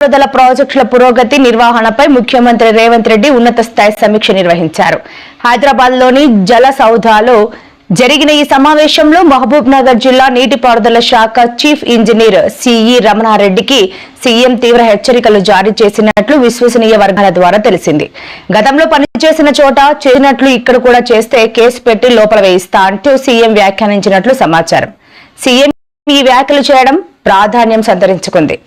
పారుదల ప్రాజెక్టుల పురోగతి నిర్వహణపై ముఖ్యమంత్రి రేవంత్ రెడ్డి ఉన్నత స్థాయి సమీక్ష నిర్వహించారు. హైదరాబాద్లోని జల సౌధాలో జరిగిన ఈ సమావేశంలో మహబూబ్ నగర్ జిల్లా నీటిపారుదల శాఖ చీఫ్ ఇంజనీర్ సిఈ రమణారెడ్డికి సీఎం తీవ్ర హెచ్చరికలు జారీ చేసినట్లు విశ్వసనీయ వర్గాల ద్వారా తెలిసింది. గతంలో పనిచేసిన చోట చేసినట్లు ఇక్కడ కూడా చేస్తే కేసు పెట్టి లోపల వేయిస్తా అంటూ సీఎం వ్యాఖ్యానించినట్లు సమాచారం. సీఎం ఈ వ్యాఖ్యలు చేయడం ప్రాధాన్యం సంతరించుకుంది.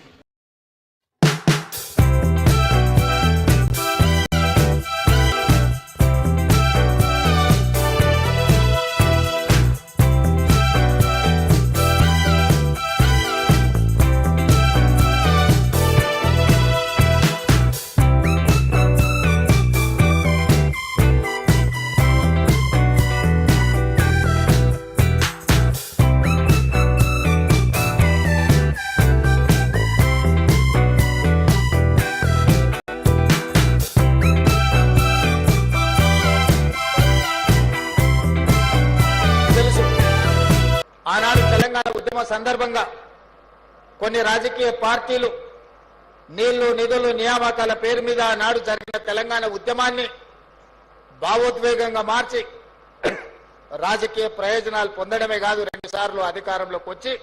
ఆనాడు తెలంగాణ ఉద్యమ సందర్భంగా కొన్ని రాజకీయ పార్టీలు నీళ్ళు నిధులు నియామకాల పేరు మీద ఆనాడు జరిగిన తెలంగాణ ఉద్యమాన్ని భావోద్వేగంగా మార్చి రాజకీయ ప్రయోజనాలు పొందడమే కాదు రెండుసార్లు అధికారంలోకి వచ్చి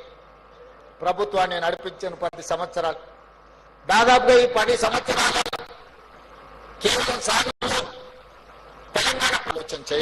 ప్రభుత్వాన్ని నడిపించిన పది సంవత్సరాలు. దాదాపుగా ఈ పది సంవత్సరాలు కేవలం సాగులో తెలంగాణ ఆలోచన